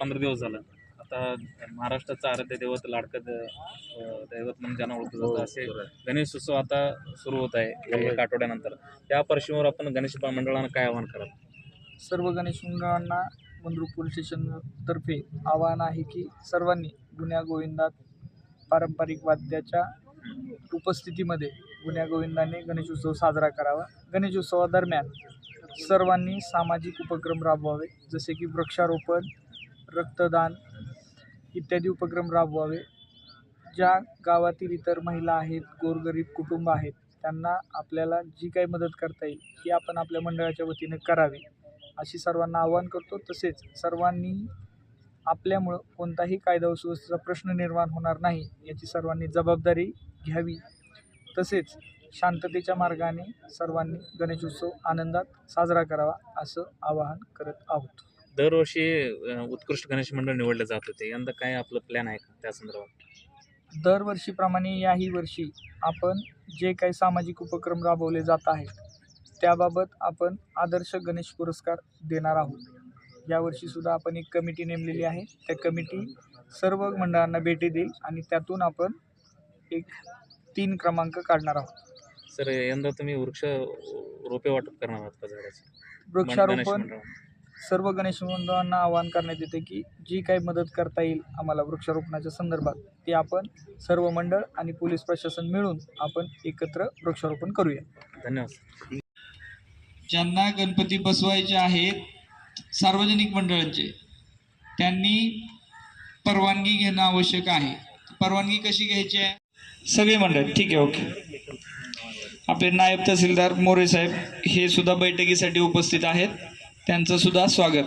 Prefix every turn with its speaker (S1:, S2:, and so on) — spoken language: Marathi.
S1: पंधरा दिवस झालं. आता महाराष्ट्राचं आराध्य दैवत लाडकं दैवत म्हणून ज्यांना ओळखलं जातं हो, असे गणेश उत्सव आता सुरू होत आहे एक आठवड्यानंतर. त्या पार्श्वभूमीवर आपण गणेश मंडळांना काय आवाहन कराल?
S2: सर्व गणेश मंडळांना मुंद्रू पोलीस स्टेशनतर्फे आवाहन आहे की सर्वांनी गुण्यागोविंदात पारंपरिक वाद्याच्या उपस्थितीमध्ये गुण्यागोविंदाने गणेशोत्सव साजरा करावा. गणेशोत्सवादरम्यान सर्वांनी सामाजिक उपक्रम राबवावे जसे की वृक्षारोपण रक्तदान इत्यादी उपक्रम राबवावे. ज्या गावातील इतर महिला आहेत गोरगरीब कुटुंब आहेत त्यांना आपल्याला जी काही मदत करता येईल ती आपण आपल्या मंडळाच्या वतीने करावी. अशी सर्वांना आवाहन करतो. तसेच सर्वांनी आपल्यामुळं कोणताही कायदा सुव्यवस्थेचा प्रश्न निर्माण होणार नाही याची सर्वांनी जबाबदारी घ्यावी. तसेच शांततेच्या मार्गाने सर्वांनी गणेशोत्सव आनंदात साजरा करावा असं आवाहन करत आहोत.
S1: दरवर्षी उत्कृष्ट गणेश मंडळ निवडलं जात होते. यंदा काय आपलं प्लॅन आहे का त्या संदर्भात?
S2: दरवर्षीप्रमाणे याही वर्षी आपण जे काही सामाजिक उपक्रम राबवले जात आहेत त्याबाबत आपण आदर्श गणेश पुरस्कार देणार आहोत. यावर्षीसुद्धा आपण एक कमिटी नेमलेली आहे. त्या कमिटी सर्व मंडळांना भेटी देईल आणि त्यातून आपण एक तीन क्रमांक काढणार आहोत.
S1: सर यंदा तुम्ही वृक्ष रोपे वाटप करणार आहात का झाडाचे?
S2: वृक्षारोपण. सर्व गणेश मंडळांना आवाहन करण्यात येते की जी काही मदत करता येईल आम्हाला वृक्षारोपणाच्या संदर्भात ती आपण सर्व मंडळ आणि पोलीस प्रशासन मिळून आपण एकत्र वृक्षारोपण करूया.
S1: धन्यवाद.
S3: ज्यांना गणपती बसवायचे आहेत सार्वजनिक मंडळांचे त्यांनी परवानगी घेणं आवश्यक आहे. परवानगी कशी घ्यायची आहे? सगळे मंडळ ठीक आहे ओके. आपले नायब तहसीलदार मोरे साहेब हे सुद्धा बैठकीसाठी उपस्थित आहेत. त्यांचं सुद्धा स्वागत.